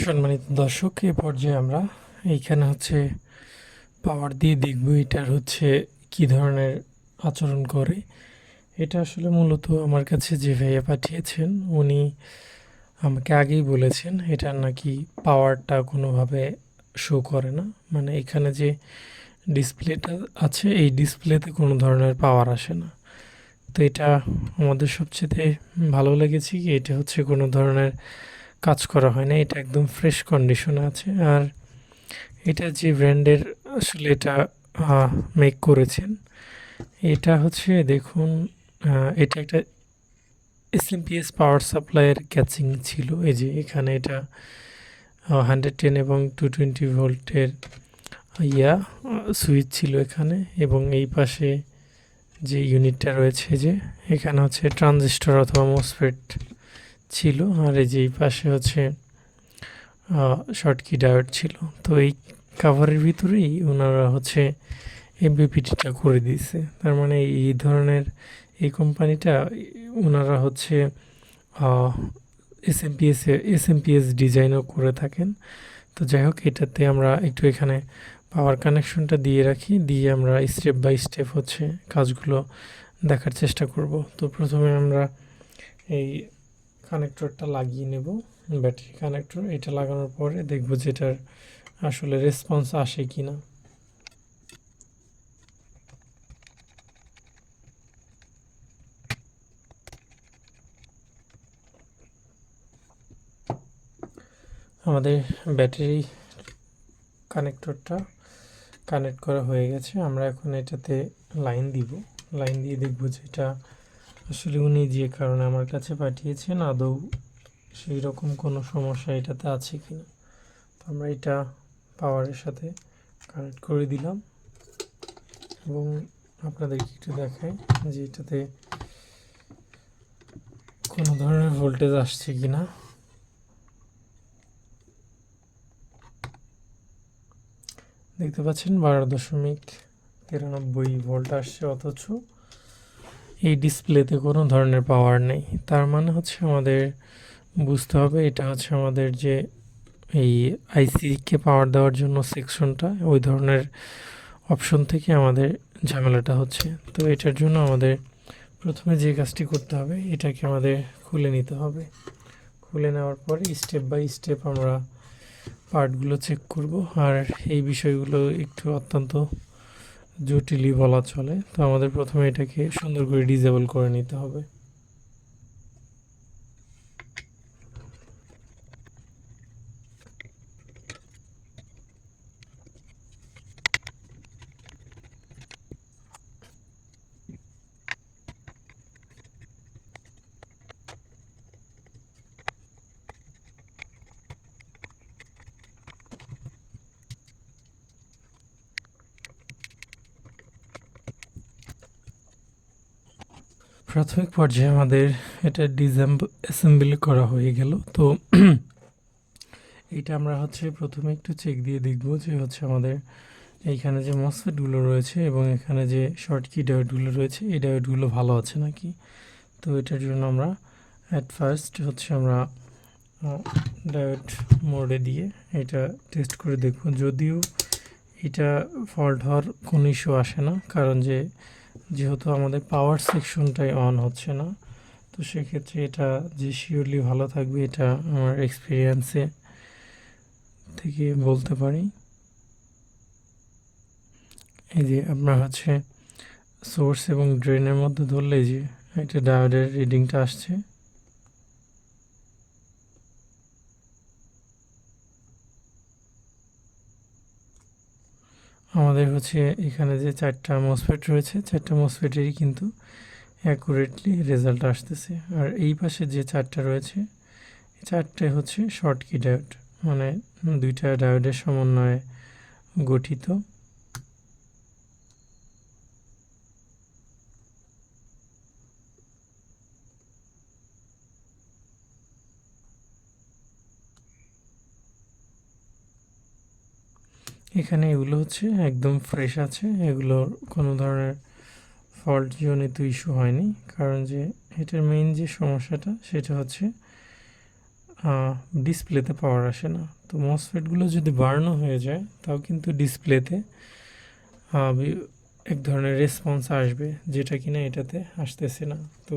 সম্মানিত দর্শক, এ পর্যায়ে আমরা এইখানে হচ্ছে পাওয়ার দিয়ে দেখব এটার হচ্ছে কি ধরনের আচরণ করে। এটা আসলে মূলত আমার কাছে যে ভাইয়া পাঠিয়েছেন, উনি আমাকে আগেই বলেছেন, এটার নাকি পাওয়ারটা কোনোভাবে শো করে না। মানে এখানে যে ডিসপ্লেটা আছে, এই ডিসপ্লেতে কোনো ধরনের পাওয়ার আসে না। তো এটা আমাদের সবচেয়ে ভালো লেগেছে কি, এটা হচ্ছে কোনো ধরনের কাজ করা হয় না, এটা একদম ফ্রেশ কন্ডিশনে আছে। আর এটা যে ব্র্যান্ডের আসলে এটা মেক করেছেন, এটা হচ্ছে দেখুন এটা একটা এসএমপিএস পাওয়ার সাপ্লাইয়ের ক্যাচিং ছিল। এই যে এখানে এটা হান্ড্রেড টেন এবং টু টোয়েন্টি ভোল্টের ইয়া সুইচ ছিল এখানে এবং এই পাশে যে ইউনিটটা রয়েছে যে, এখানে হচ্ছে ট্রানজিস্টর অথবা মসফেট ছিল আর এই যে এই পাশে হচ্ছে শর্টকি ডায়োড ছিল। তো এই কাভারের ভিতরেই ওনারা হচ্ছে এমবিপিটিটা করে দিয়েছে। তার মানে এই ধরনের এই কোম্পানিটা ওনারা হচ্ছে এসএমপিএস এসএমপিএস ডিজাইনও করে থাকেন। তো যাই হোক, এটাতে আমরা একটু এখানে পাওয়ার কানেকশনটা দিয়ে রাখি, দিয়ে আমরা স্টেপ বাই স্টেপ হচ্ছে কাজগুলো দেখার চেষ্টা করব। তো প্রথমে আমরা এই কানেক্টরটা লাগিয়ে নেব। ব্যাটারি কানেক্টর এটা লাগানোর পরে দেখব যেটার আসলে রেসপন্স আসে কি না আমাদের ব্যাটারি কানেক্টরটা কানেক্ট করা হয়ে গেছে। আমরা এখন এটাতে লাইন দিব। লাইন দিয়ে দেখব যে এটা আসলে উনি যে কারণে আমার কাছে পাঠিয়েছেন, আদৌ সেই রকম কোনো সমস্যা এটাতে আছে কি না তো আমরা এটা পাওয়ারের সাথে কানেক্ট করে দিলাম এবং আপনাদেরকে একটু দেখাই যে এটাতে কোনো ধরনের ভোল্টেজ আসছে কি না দেখতে পাচ্ছেন বারো দশমিক তিরানব্বই ভোল্ট আসছে অথচ। এই ডিসপ্লেতে কোনো ধরনের পাওয়ার নেই। তার মানে হচ্ছে আমাদের বুঝতে হবে, এটা হচ্ছে আমাদের যে এই আইসিকে পাওয়ার দেওয়ার জন্য সেকশনটা ওই ধরনের অপশন থেকে আমাদের ঝামেলাটা হচ্ছে। তো এটার জন্য আমাদের প্রথমে যে কাজটি করতে হবে, এটাকে আমাদের খুলে নিতে হবে। খুলে নেওয়ার পরে স্টেপ বাই স্টেপ আমরা পার্টগুলো চেক করব। আর এই বিষয়গুলো একটু অত্যন্ত জটিলই বলা চলে। তো আমাদের প্রথমে এটাকে সুন্দর করে ডিজেবল করে নিতে হবে। প্রাথমিক পর্যায়ে আমাদের এটা ডিজাম অ্যাসেম্বলি করা হয়ে গেল। তো এটা আমরা হচ্ছে প্রথমে একটু চেক দিয়ে দেখব যে হচ্ছে আমাদের এইখানে যে মসফেটগুলো রয়েছে এবং এখানে যে শর্ট কি ডায়োডগুলো রয়েছে, এই ডায়োডগুলো ভালো আছে নাকি? তো এটার জন্য আমরা অ্যাট ফার্স্ট হচ্ছে আমরা ডায়োড মোডে দিয়ে এটা টেস্ট করে দেখব। যদিও এটা ফল্ট হওয়ার কোনো ইস্যু আসে না, কারণ যে যেহেতু আমাদের পাওয়ার সেকশনটাই অন হচ্ছে না, তো সেক্ষেত্রে এটা যে শিওরলি ভালো থাকবে এটা আমার এক্সপিরিয়েন্সে থেকে বলতে পারি। এই যে আপনার হচ্ছে সোর্স এবং ড্রেনের মধ্যে ধরলে যে একটা ডায়োডের রিডিংটা আসছে। আমাদের হচ্ছে এখানে যে চারটা মসফেট রয়েছে, চারটা মসফেটেরই কিন্তু অ্যাকুরেটলি রেজাল্ট আসতেছে। আর এই পাশে যে চারটা রয়েছে চারটে হচ্ছে শর্ট কি ডায়োড মানে দুইটা ডায়োডের সমন্বয়ে গঠিত। এখানে এগুলো হচ্ছে, একদম ফ্রেশ আছে। এগুলোর কোনো ধরনের ফল্ট জনিত ইস্যু হয়নি। কারণ যে, এটার মেইন যে সমস্যাটা, সেটা হচ্ছে ডিসপ্লেতে পাওয়ার আসে না। তো মসফেটগুলো যদি বার্নও হয়ে যায়, তাও কিন্তু ডিসপ্লেতে এক ধরনের রেসপন্স আসবে, যেটা কিনা এটাতে আসতেছে না। তো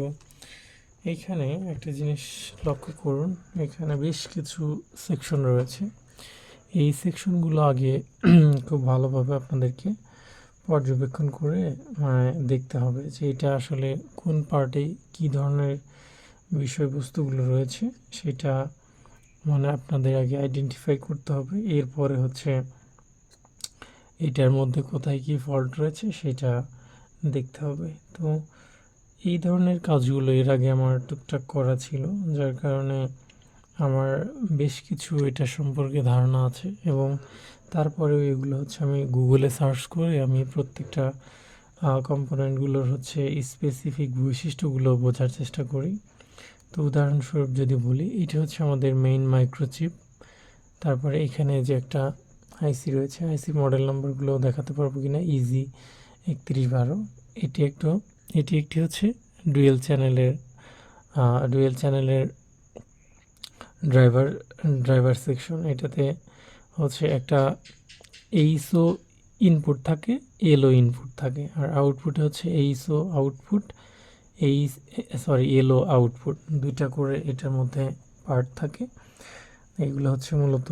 এইখানে একটা জিনিস লক্ষ্য করুন। এখানে বেশ কিছু সেকশন রয়েছে। এই সেকশনগুলো আগে খুব ভালোভাবে আপনাদেরকে পর্যবেক্ষণ করে মানে দেখতে হবে যে এটা আসলে কোন পার্টে কী ধরনের বিষয়বস্তুগুলো রয়েছে, সেটা মানে আপনাদের আগে আইডেন্টিফাই করতে হবে। এরপরে হচ্ছে এটার মধ্যে কোথায় কী ফল্ট রয়েছে সেটা দেখতে হবে। তো এই ধরনের কাজগুলো এর আগে আমার টুকটাক করা ছিল, যার কারণে আমার বেশ কিছু এটা সম্পর্কে ধারণা আছে এবং তারপরেও এগুলো হচ্ছে আমি গুগলে সার্চ করে আমি প্রত্যেকটা কম্পোনেন্টগুলোর হচ্ছে স্পেসিফিক বৈশিষ্ট্যগুলো বোঝার চেষ্টা করি। তো উদাহরণস্বরূপ যদি বলি, এটা হচ্ছে আমাদের মেইন মাইক্রোচিপ তারপরে এখানে যে একটা আইসি রয়েছে আইসি মডেল নাম্বারগুলো দেখাতে পারব কি না ইজি একত্রিশ বারো। এটি একটু, এটি একটি হচ্ছে ডুয়েল চ্যানেলের ডুয়েল চ্যানেলের ড্রাইভার ড্রাইভার সেকশন, এটাতে হচ্ছে একটা এইসও ইনপুট থাকে, এলও ইনপুট থাকে। আর আউটপুটে হচ্ছে এইসও আউটপুট এই সরি, এলও আউটপুট। দুইটা করে এটার মধ্যে পার্ট থাকে। এগুলো হচ্ছে মূলত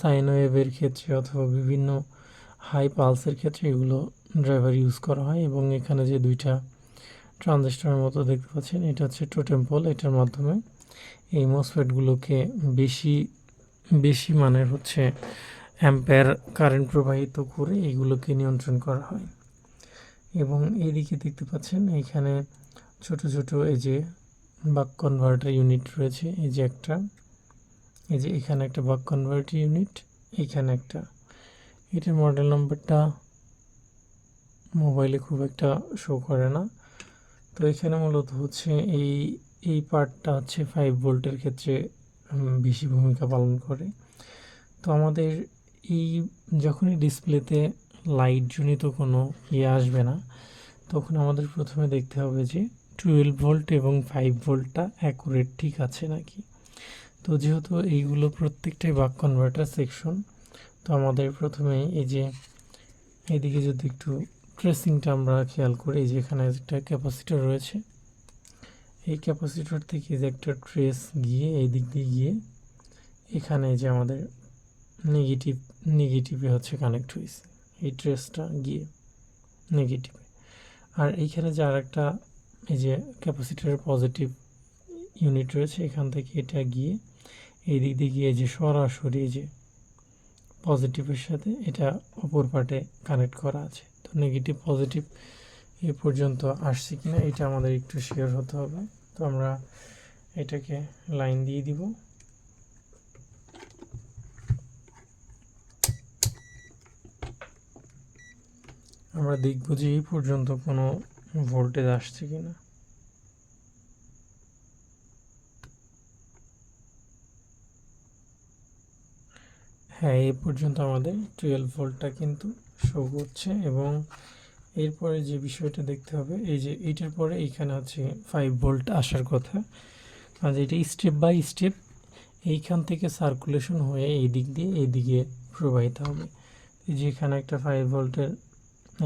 সাইন ওয়েভের ক্ষেত্রে অথবা বিভিন্ন হাই পালসের ক্ষেত্রে এগুলো ড্রাইভার ইউজ করা হয়। এবং এখানে যে দুইটা ট্রানজিস্টরের মতো দেখতে পাচ্ছেন, এটা হচ্ছে টোটেম এটার মাধ্যমে এই মসফেটগুলোকে বেশি বেশি মানের হচ্ছে অ্যাম্পেয়ার কারেন্ট প্রবাহিত করে এগুলোকে নিয়ন্ত্রণ করা হয়। এবং এইদিকে দেখতে পাচ্ছেন এখানে ছোট ছোট এই যে বাক কনভার্টার ইউনিট রয়েছে, এই যে একটা, এই যে এখানে একটা বাক কনভার্টার ইউনিট এখানে একটা। এটার মডেল নম্বরটা মোবাইলে খুব একটা শো করে না। তো এখানে মূলত হচ্ছে এই এই পার্টটা হচ্ছে ফাইভ ভোল্টের ক্ষেত্রে বেশি ভূমিকা পালন করে। তো আমাদের এই যখনই ডিসপ্লেতে লাইটজনিত কোনো ইয়ে আসবে না, তখন আমাদের প্রথমে দেখতে হবে যে টুয়েলভ ভোল্ট এবং ফাইভ ভোল্টটা অ্যাকুরেট ঠিক আছে নাকি। তো যেহেতু এইগুলো প্রত্যেকটাই বাক কনভার্টার সেকশন তো আমাদের প্রথমে এই যে এদিকে যদি একটু ট্রেসিংটা আমরা খেয়াল করি যে এখানে একটা ক্যাপাসিটার রয়েছে এই ক্যাপাসিটর থেকে যে একটা ট্রেস গিয়ে এই দিক দিয়ে গিয়ে এখানে যে আমাদের নেগেটিভ নেগেটিভে হচ্ছে কানেক্ট হয়েছে। এই ট্রেসটা গিয়ে নেগেটিভে আর এইখানে যে আর একটা এই যে ক্যাপাসিটারের পজিটিভ ইউনিট রয়েছে, এখান থেকে এটা গিয়ে এই দিক দিয়ে গিয়ে যে সরাসরি যে পজিটিভের সাথে এটা অপর পার্টে কানেক্ট করা আছে। তো নেগেটিভ পজিটিভ এ পর্যন্ত আসছে কিনা এটা আমাদের একটু শেয়ার হতে হবে। তো আমরা এটাকে লাইন দিয়ে দিব। আমরা দেখব যে এই পর্যন্ত কোনো ভোল্টেজ আসছে কিনা। হ্যাঁ এই পর্যন্ত আমাদের টুয়েলভ ভোল্টটা কিন্তু শো করছে এবং এরপরে যে বিষয়টা দেখতে হবে, এই যে এইটার পরে এইখানে হচ্ছে ফাইভ ভোল্ট আসার কথা। আর এটা স্টেপ বাই স্টেপ এইখান থেকে সার্কুলেশন হয়ে এই দিক দিয়ে এই দিকে প্রবাহিত হবে। যেখানে একটা ফাইভ ভোল্টের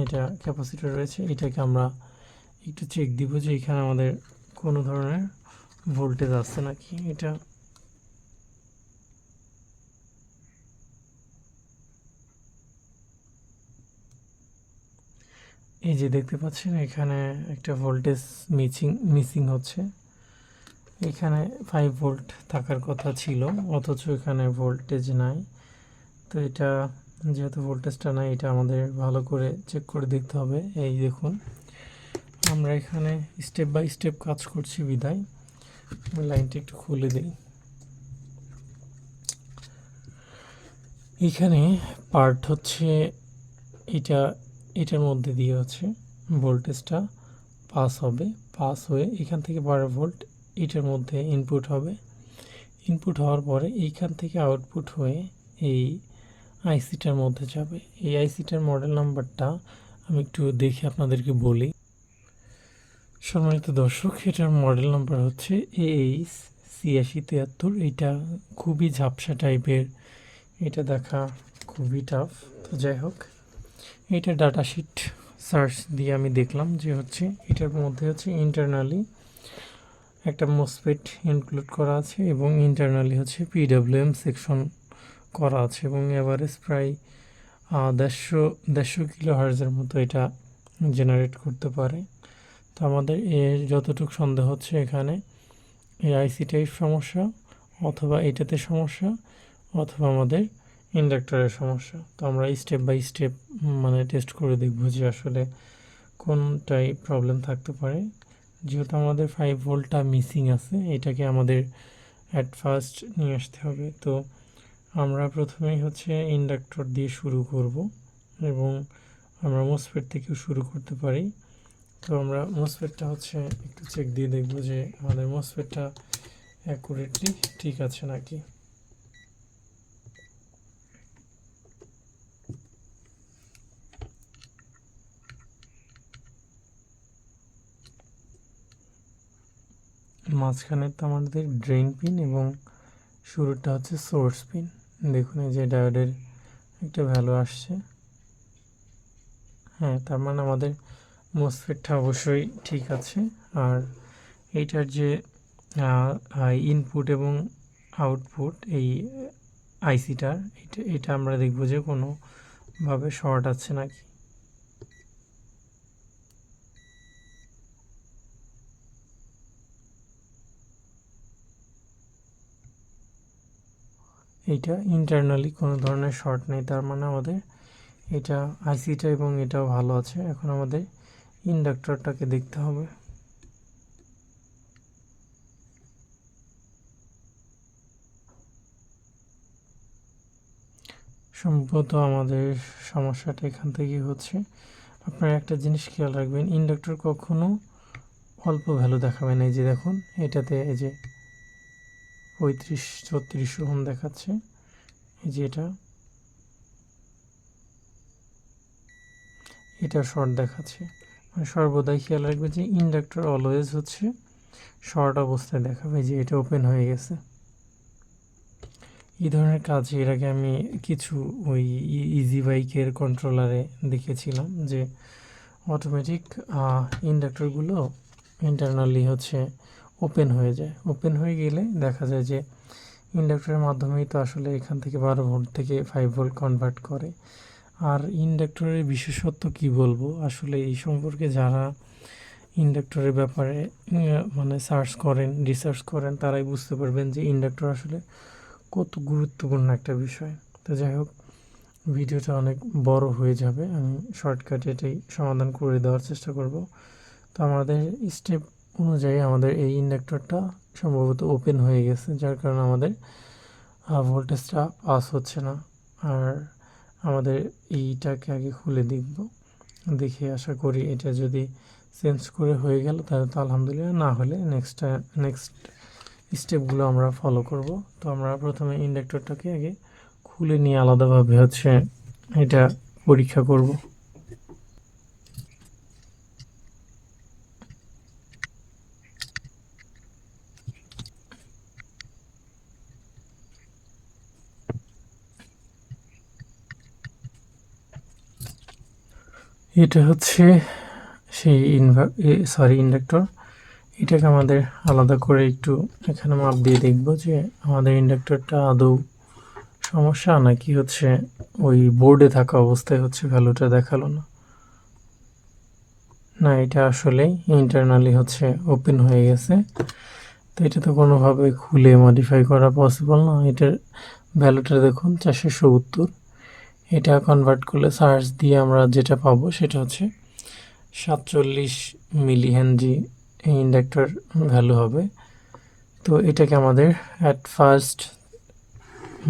এটা ক্যাপাসিটার রয়েছে, এটাকে আমরা একটু চেক দিব যে এখানে আমাদের কোনো ধরনের ভোল্টেজ আসছে নাকি। এটা এই যে দেখতে পাচ্ছেন, এখানে একটা ভোল্টেজ মিচিং মিসিং হচ্ছে। এখানে ফাইভ ভোল্ট থাকার কথা ছিল, অথচ এখানে ভোল্টেজ নাই। তো এটা, যেহেতু ভোল্টেজটা নাই, এটা আমাদের ভালো করে চেক করে দেখতে হবে। এই দেখুন, আমরা এখানে স্টেপ বাই স্টেপ কাজ করছি বিদায়। লাইনটা একটু খুলে দিই। এখানে পার্ট হচ্ছে, এটা এটার মধ্যে দিয়ে হচ্ছে ভোল্টেজটা পাস হবে, পাস হয়ে এখান থেকে বারো ভোল্ট এটার মধ্যে ইনপুট হবে। ইনপুট হওয়ার পরে এইখান থেকে আউটপুট হয়ে এই আইসিটার মধ্যে যাবে। এই আইসিটার মডেল নাম্বারটা আমি একটু দেখে আপনাদেরকে বলি। সম্মানিত দর্শক, এটার মডেল নাম্বার হচ্ছে এইচ ছিয়াশি তিয়াত্তর এটা খুবই ঝাপসা টাইপের এটা দেখা খুবই টাফ তো যাই হোক এটা ডাটা শিট সার্চ দিয়ে আমি দেখলাম যে হচ্ছে এটার মধ্যে হচ্ছে ইন্টারনালি একটা মোসপেট ইনক্লুড করা আছে এবং ইন্টারনালি হচ্ছে পিডাব্লিউএম সেকশন করা আছে এবং এভারেজ প্রায় দেড়শো দেড়শো কিলো হার্জের মতো এটা জেনারেট করতে পারে। তো আমাদের এর যতটুকু সন্দেহ হচ্ছে এখানে এই আইসিটাই সমস্যা অথবা এটাতে সমস্যা অথবা আমাদের ইন্ডাক্টরের সমস্যা। তো আমরা স্টেপ বাই স্টেপ মানে টেস্ট করে দেখব যে আসলে কোনটাই প্রবলেম থাকতে পারে। যেহেতু আমাদের ফাইভ ভোল্টটা মিসিং আছে, এটাকে আমাদের অ্যাট ফার্স্ট নিয়ে আসতে হবে। তো আমরা প্রথমেই হচ্ছে ইন্ডাক্টর দিয়ে শুরু করব এবং আমরা মোসফেট থেকেও শুরু করতে পারি। তো আমরা মোসফেটটা হচ্ছে একটু চেক দিয়ে দেখব যে আমাদের মোসফেটটা অ্যাকুরেটলি ঠিক আছে নাকি। মাঝখানে তো আমাদের ড্রেন পিন এবং শুরুটা হচ্ছে সোর্স পিন দেখুন এই যে ডায়োডের একটা ভ্যালু আসছে। হ্যাঁ তার মানে আমাদের মোসফেটটা অবশ্যই ঠিক আছে। আর এইটার যে ইনপুট এবং আউটপুট এই আইসিটার এটা এটা আমরা দেখব যে কোনোভাবে শর্ট আছে নাকি। এইটা ইন্টারনালি কোনো ধরনের শর্ট নেই, তার মানে আমাদের এটা আইসিটা এবং এটাও ভালো আছে। এখন আমাদের ইন্ডাক্টরটাকে দেখতে হবে। সম্ভবত আমাদের সমস্যাটা এখান থেকেই হচ্ছে। আপনারা একটা জিনিস খেয়াল রাখবেন, ইন্ডাক্টর কখনো অল্প ভ্যালু দেখাবে না। এই যে দেখুন, এটাতে এই যে পঁয়ত্রিশ, ছত্রিশ ওহম দেখাচ্ছে। এই যে এটা। এটা শর্ট দেখাচ্ছে। মানে সর্বদাই খেয়াল রাখবে যে ইন্ডাক্টর অলওয়েজ হচ্ছে শর্ট অবস্থায় দেখাবে যে এটা ওপেন হয়ে গেছে। এই ধরনের কাজ এর আগে আমি কিছু ওই ইজি বাইকের কন্ট্রোলারে দেখেছিলাম যে অটোমেটিক ইন্ডাক্টরগুলো ইন্টারনালি হচ্ছে ওপেন হয়ে যায়। ওপেন হয়ে গেলে দেখা যায় যে ইন্ডাক্টরের মাধ্যমেই তো আসলে এখান থেকে বারো ভোল্ট থেকে ফাইভ ভোল্ট কনভার্ট করে। আর ইন্ডাক্টরের বিশেষত্ব কি বলব? আসলে এই সম্পর্কে যারা ইন্ডাক্টরের ব্যাপারে মানে সার্চ করেন রিসার্চ করেন, তারাই বুঝতে পারবেন যে ইন্ডাক্টর আসলে কত গুরুত্বপূর্ণ একটা বিষয়। তো যাই হোক, ভিডিওটা অনেক বড় হয়ে যাবে। আমি শর্টকাটে এটাই সমাধান করে দেওয়ার চেষ্টা করব। তো আমাদের স্টেপ অনুযায়ী আমাদের এই ইন্ডাক্টরটা সম্ভবত ওপেন হয়ে গেছে, যার কারণে আমাদের ভোল্টেজটা পাস হচ্ছে না। আর আমাদের এইটাকে আগে খুলে দেখব, দেখে আশা করি এটা যদি চেঞ্জ করে হয়ে গেল, তাহলে তো আলহামদুলিল্লাহ, না হলে নেক্সট নেক্সট স্টেপগুলো আমরা ফলো করব। তো আমরা প্রথমে ইন্ডাক্টরটাকে আগে খুলে নিয়ে আলাদাভাবে হচ্ছে এটা পরীক্ষা করব। এটা হচ্ছে সেই ইনভার সরি ইন্ডাক্টর। এটাকে আমাদের আলাদা করে একটু এখানে মাপ দিয়ে দেখব যে আমাদের ইন্ডাক্টরটা আদৌ সমস্যা নাকি হচ্ছে ওই বোর্ডে থাকা অবস্থায় হচ্ছে ভ্যালুটা দেখাল না। না, এটা আসলে ইন্টারনালি হচ্ছে ওপেন হয়ে গেছে। তো এটা তো কোনোভাবে খুলে মডিফাই করা পসিবল না। এটার ভ্যালুটা দেখুন, চারশো সত্তর। এটা কনভার্ট করলে সার্চ দিয়ে আমরা যেটা পাবো সেটা হচ্ছে সাতচল্লিশ মিলি হেনরি ইন্ডাক্টর ভ্যালু হবে। তো এটাকে আমাদের অ্যাট ফার্স্ট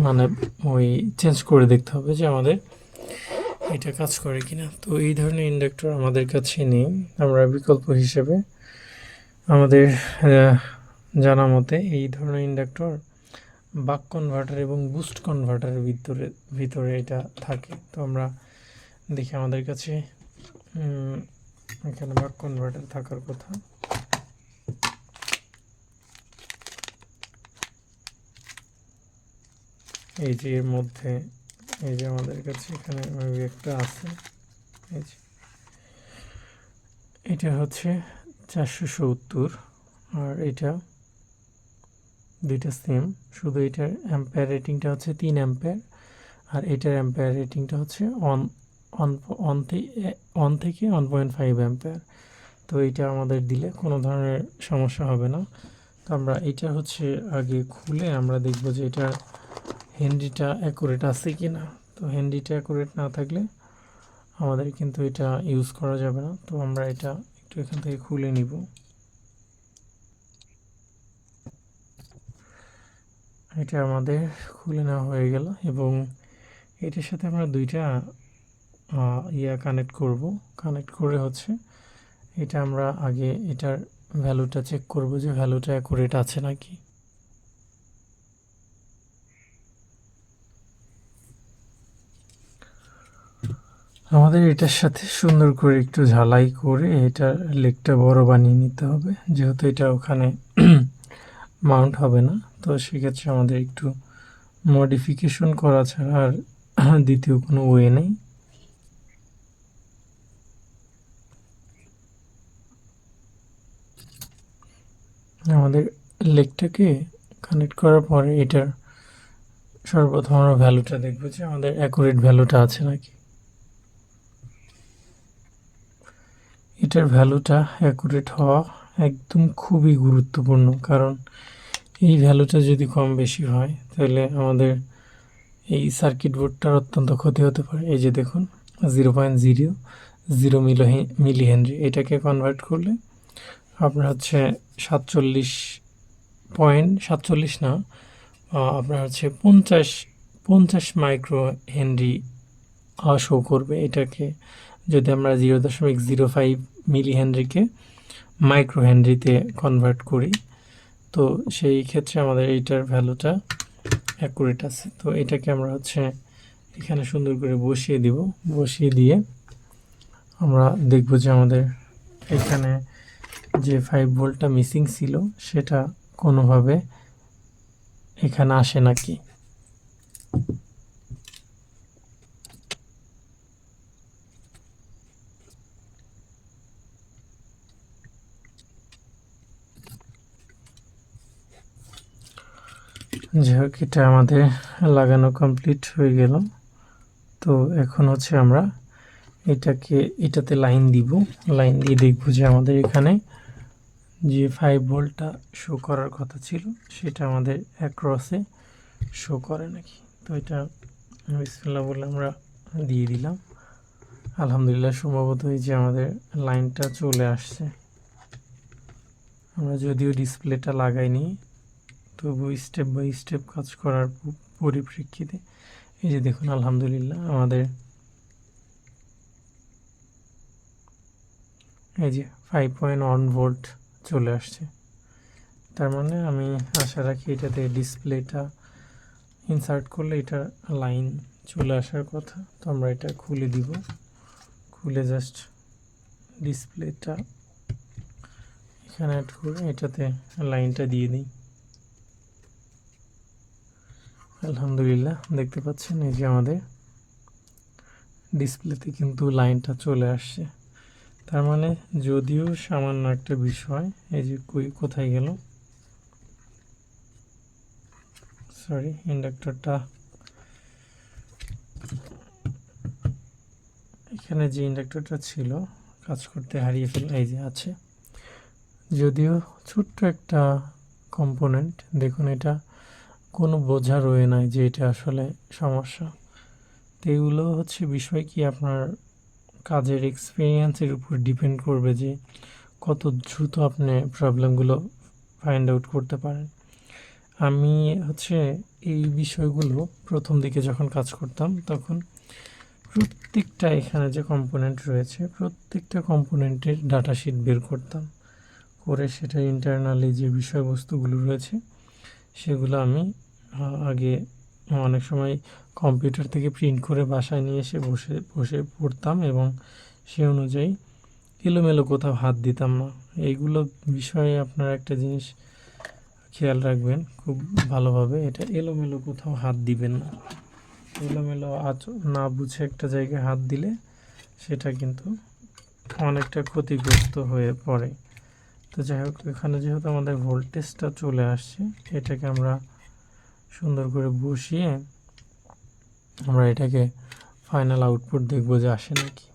মানে ওই চেঞ্জ করে দেখতে হবে যে আমাদের এটা কাজ করে কিনা। তো এই ধরনের ইন্ডাক্টর আমাদের কাছে নেই। আমরা বিকল্প হিসেবে আমাদের জানা মতে এই ধরনের ইন্ডাক্টর বাক কনভার্টার এবং বুস্ট কনভার্টারের ভিতরে ভিতরে এটা থাকে। তো আমরা দেখি আমাদের কাছে এখানে বাক কনভার্টার থাকার কথা। এই যে এর মধ্যে, এই যে আমাদের কাছে এখানে একটা আছে। এই যে, এটা হচ্ছে চারশো সত্তর আর এটা দুইটা সেম শুধু এটার অ্যাম্পায়ার রেটিংটা হচ্ছে তিন অ্যাম্পায়ার আর এটার অ্যাম্পায়ার রেটিংটা হচ্ছে অন অন অন অন থেকে ওয়ান পয়েন্ট ফাইভ অ্যাম্পায়ার তো এটা আমাদের দিলে কোনো ধরনের সমস্যা হবে না। তো আমরা এটা হচ্ছে আগে খুলে আমরা দেখব যে এটা হ্যান্ডিটা অ্যাকুরেট আছে কি না তো হ্যান্ডিটা অ্যাকুরেট না থাকলে আমাদের কিন্তু এটা ইউজ করা যাবে না। তো আমরা এটা একটু এখান থেকে খুলে নিব। এটা আমাদের খুলে নেওয়া হয়ে গেল এবং এটার সাথে আমরা দুইটা ইয়া কানেক্ট করব। কানেক্ট করে হচ্ছে এটা আমরা আগে এটার ভ্যালুটা চেক করব যে ভ্যালুটা অ্যাকুরেট আছে নাকি। আমাদের এটার সাথে সুন্দর করে একটু ঝালাই করে এটার লেকটা বড় বানিয়ে নিতে হবে। যেহেতু এটা ওখানে মাউন্ট হবে না। তো সেক্ষেত্রে আমাদের একটু মডিফিকেশন করা ছাড়া আর দ্বিতীয় কোনো ওয়ে নেই। আমাদের লেগটাকে কানেক্ট করার পরে এটার সর্বপ্রথম আমরা ভ্যালুটা দেখব যে আমাদের অ্যাকুরেট ভ্যালুটা আছে নাকি। এটার ভ্যালুটা অ্যাকুরেট হওয়া একদম খুবই গুরুত্বপূর্ণ, কারণ এই ভ্যালুটা যদি কম বেশি হয়, তাহলে আমাদের এই সার্কিট বোর্ডটার অত্যন্ত ক্ষতি হতে পারে। এই যে দেখুন zero point zero zero milli milli henry এটাকে কনভার্ট করলে আপনার হচ্ছে সাতচল্লিশ পয়েন্ট সাতচল্লিশ না আপনার হচ্ছে পঞ্চাশ পঞ্চাশ মাইক্রো হেনরি শো করবে। এটাকে যদি আমরা জিরো দশমিক জিরো ফাইভ মিলি হেনরিকে মাইক্রো হেনরিতে কনভার্ট করি তো সেই ক্ষেত্রে আমাদের এইটার ভ্যালুটা অ্যাকুরেট আছে। তো এটাকে আমরা হচ্ছে এখানে সুন্দর করে বসিয়ে দিব। বসিয়ে দিয়ে আমরা দেখব যে আমাদের এখানে যে ফাইভ ভোল্টটা মিসিং ছিল, সেটা কোনোভাবে এখানে আসে নাকি। যাই আমাদের লাগানো কমপ্লিট হয়ে গেল। তো এখন হচ্ছে আমরা এটাকে, এটাতে লাইন দিব। লাইন দিয়ে দেখব যে আমাদের এখানে যে ফাইভ ভোল্টটা শো করার কথা ছিল, সেটা আমাদের অ্যাক্রসে শো করে নাকি? তো এটা বিসমিল্লাহ বলে আমরা দিয়ে দিলাম। আলহামদুলিল্লাহ সম্ভবত এই যে আমাদের লাইনটা চলে আসছে। আমরা যদিও ডিসপ্লেটা লাগাইনি তবু স্টেপ বাই স্টেপ কাজ করার পরিপ্রেক্ষিতে। এই যে দেখুন, আলহামদুলিল্লাহ আমাদের এই যে ফাইভ পয়েন্ট ওয়ান ভোল্ট চলে আসছে। তার মানে আমি আশা রাখি এটাতে ডিসপ্লেটা ইনসার্ট করলে এটা লাইন চলে আসার কথা। তো আমরা এটা খুলে দিব। খুলে জাস্ট ডিসপ্লেটা এখানে অ্যাড করে এটাতে লাইনটা দিয়ে দিই। আলহামদুলিল্লাহ, দেখতে পাচ্ছেন এই যে আমাদের ডিসপ্লেতে কিন্তু লাইনটা চলে আসছে। তার মানে যদিও সামান্য একটা বিষয়, এই যে কই, কোথায় গেল? সরি ইন্ডাক্টরটা এখানে যে ইন্ডাক্টরটা ছিল, কাজ করতে হারিয়ে ফেল, এই যে আছে। যদিও ছোট্ট একটা কম্পোনেন্ট, দেখুন এটা কোনো বোঝা রয়ে নাই যে এটা আসলে সমস্যা। তো এগুলো হচ্ছে বিষয় কি আপনার কাজের এক্সপিরিয়েন্সের উপর ডিপেন্ড করবে যে কত দ্রুত আপনি প্রবলেমগুলো ফাইন্ড আউট করতে পারেন। আমি হচ্ছে এই বিষয়গুলো প্রথম দিকে যখন কাজ করতাম, তখন প্রত্যেকটা এখানে যে কম্পোনেন্ট রয়েছে, প্রত্যেকটা কম্পোনেন্টের ডাটা শিট বের করতাম। করে সেটা ইন্টারনালি যে বিষয়বস্তুগুলো রয়েছে, সেগুলো আমি আগে অনেক সময় কম্পিউটার থেকে প্রিন্ট করে বাসায় নিয়ে এসে বসে বসে পড়তাম এবং সে অনুযায়ী এলোমেলো কোথাও হাত দিতাম না। এইগুলো বিষয়ে আপনার একটা জিনিস খেয়াল রাখবেন খুব ভালোভাবে, এটা এলোমেলো কোথাও হাত দিবেন না। এলোমেলো আচ না বুঝে একটা জায়গায় হাত দিলে সেটা কিন্তু অনেকটা ক্ষতিগ্রস্ত হয়ে পড়ে। তো যাই হোক, এখানে যেহেতু আমাদের ভোল্টেজটা চলে আসছে, এটাকে আমরা সুন্দর করে বসিয়ে আমরা এটাকে ফাইনাল আউটপুট দেখব যে আসে নাকি।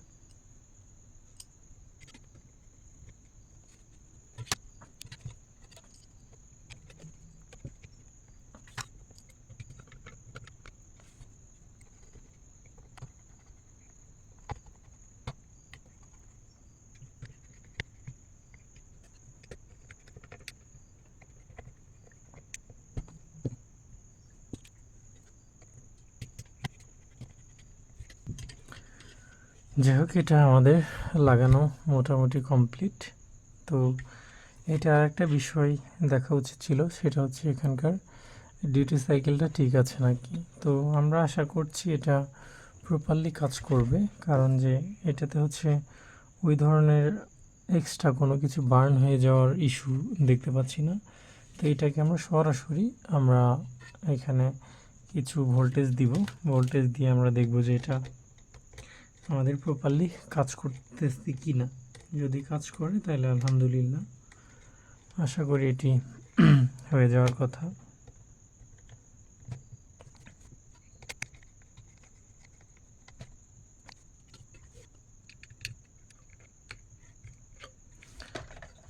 যাই হোক এটা আমাদের লাগানো মোটামুটি কমপ্লিট তো এটা আর একটা বিষয় দেখা উচিত ছিল, সেটা হচ্ছে এখানকার ডিউটি সাইকেলটা ঠিক আছে নাকি? তো আমরা আশা করছি এটা প্রপারলি কাজ করবে, কারণ যে এটাতে হচ্ছে ওই ধরনের এক্সট্রা কোনো কিছু বার্ন হয়ে যাওয়ার ইস্যু দেখতে পাচ্ছি না। তো এটাকে আমরা সরাসরি আমরা এখানে কিছু ভোল্টেজ দিব। ভোল্টেজ দিয়ে আমরা দেখব যে এটা আমাদের প্রপারলি কাজ করতেছি কি না যদি কাজ করে, তাহলে আলহামদুলিল্লাহ। আশা করি এটি হয়ে যাওয়ার কথা।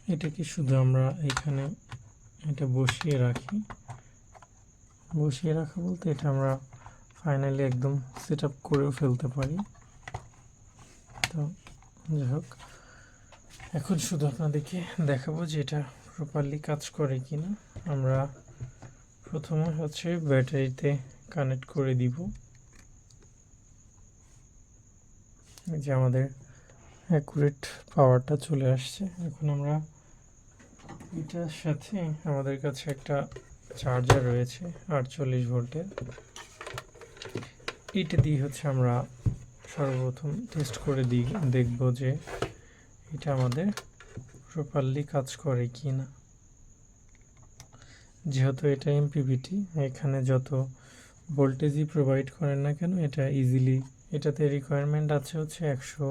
এটাকে শুধু আমরা এখানে এটা বসিয়ে রাখি। বসিয়ে রাখা বলতে এটা আমরা ফাইনালি একদম সেট করেও ফেলতে পারি। তো যাই হোক এখন শুধু আপনাদেরকে দেখাবো যে এটা প্রপারলি কাজ করে কি না আমরা প্রথমে হচ্ছে ব্যাটারিতে কানেক্ট করে দিব। যে আমাদের অ্যাকুরেট পাওয়ারটা চলে আসছে। এখন আমরা এটার সাথে আমাদের কাছে একটা চার্জার রয়েছে, আটচল্লিশ ভোল্টের এটা দিয়ে হচ্ছে আমরা সর্বপ্রথম টেস্ট করে দিই দেখব যে এটা আমাদের প্রপারলি কাজ করে কি না যেহেতু এটা এমপিভিটি এখানে যত ভোল্টেজই প্রোভাইড করেন না কেন, এটা ইজিলি এটাতে রিকোয়ারমেন্ট আছে হচ্ছে একশো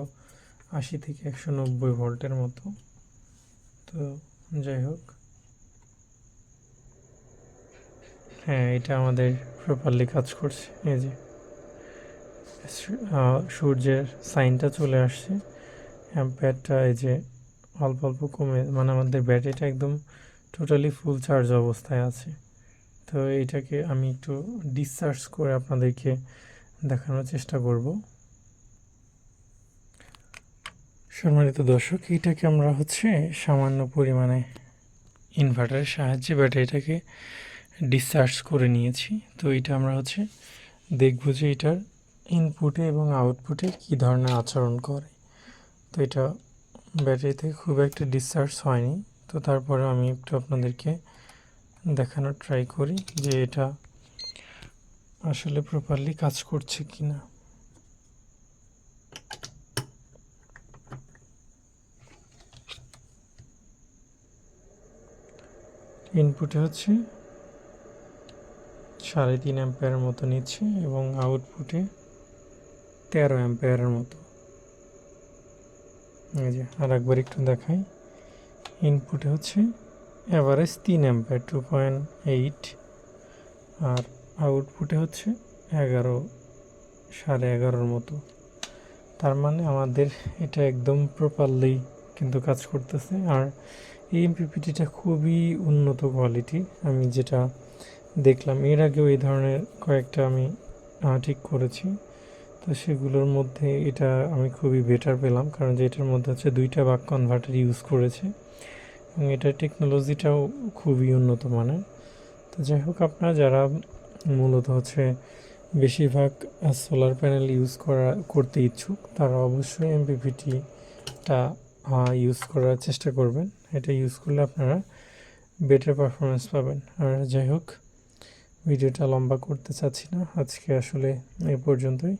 আশি থেকে একশো নব্বই ভোল্টের মতো। তো যাই হোক। হ্যাঁ এটা আমাদের প্রপারলি কাজ করছে, এই যে। সূর্যের সাইনটা চলে আসছে। অ্যাম্পেয়ারটা এই যে অল্প অল্প কমে মানে আমাদের ব্যাটারিটা একদম টোটালি ফুল চার্জ অবস্থায় আছে। তো এইটাকে আমি একটু ডিসচার্জ করে আপনাদেরকে দেখানোর চেষ্টা করব। সম্মানিত দর্শক, এটাকে আমরা হচ্ছে সামান্য পরিমাণে ইনভার্টারের সাহায্যে ব্যাটারিটাকে ডিসচার্জ করে নিয়েছি। তো এটা আমরা হচ্ছে দেখব যে এটার ইনপুটে এবং আউটপুটে কী ধরনের আচরণ করে? তো এটা ব্যাটারিতে খুব একটা ডিসচার্জ হয়নি। তো তারপরে আমি একটু আপনাদেরকে দেখানোর ট্রাই করি যে এটা আসলে প্রপারলি কাজ করছে কি না ইনপুটে হচ্ছে সাড়ে তিন অ্যাম্পেয়ারের মতো নিচ্ছে এবং আউটপুটে তেরো অ্যাম্পেয়ারের মতো। যে আর একবার একটু দেখাই। ইনপুটে হচ্ছে অ্যাভারেজ তিন অ্যাম্পেয়ার টু পয়েন্ট এইট আর আউটপুটে হচ্ছে এগারো, সাড়ে এগারোর মতো। তার মানে আমাদের এটা একদম প্রপারলি কিন্তু কাজ করতেছে। আর এই এমপিপিটিটা খুবই উন্নত কোয়ালিটি আমি যেটা দেখলাম। এর আগেও এই ধরনের কয়েকটা আমি ঠিক করেছি। তো সেগুলোর মধ্যে এটা আমি খুবই বেটার পেলাম। কারণ যে এটার মধ্যে হচ্ছে দুইটা বাক কনভার্টার ইউজ করেছে। এবং এটার টেকনোলজিটাও খুবই উন্নত মানের। তো যাই হোক, আপনারা যারা মূলত হচ্ছে বেশিরভাগ সোলার প্যানেল ইউজ করা, করতে ইচ্ছুক, তারা অবশ্যই এমপিপিটিটা ইউজ করার চেষ্টা করবেন। এটা ইউজ করলে আপনারা বেটার পারফরমেন্স পাবেন। আর যাই হোক, ভিডিওটা লম্বা করতে চাচ্ছি না। আজকে আসলে এ পর্যন্তই।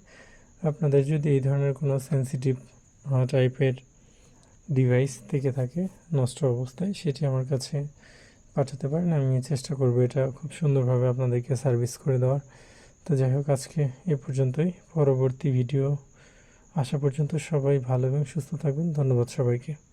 আপনাদের যদি এই ধরনের কোনো সেন্সিটিভ টাইপের ডিভাইস থেকে থাকে, নষ্ট অবস্থায়, সেটি আমার কাছে পাঠাতে পারেন। আমি চেষ্টা করব এটা খুব সুন্দরভাবে আপনাদেরকে সার্ভিস করে দেওয়ার। তো যাই হোক, আজকে এ পর্যন্তই। পরবর্তী ভিডিও আসা পর্যন্ত সবাই ভালো এবং সুস্থ থাকবেন। ধন্যবাদ সবাইকে।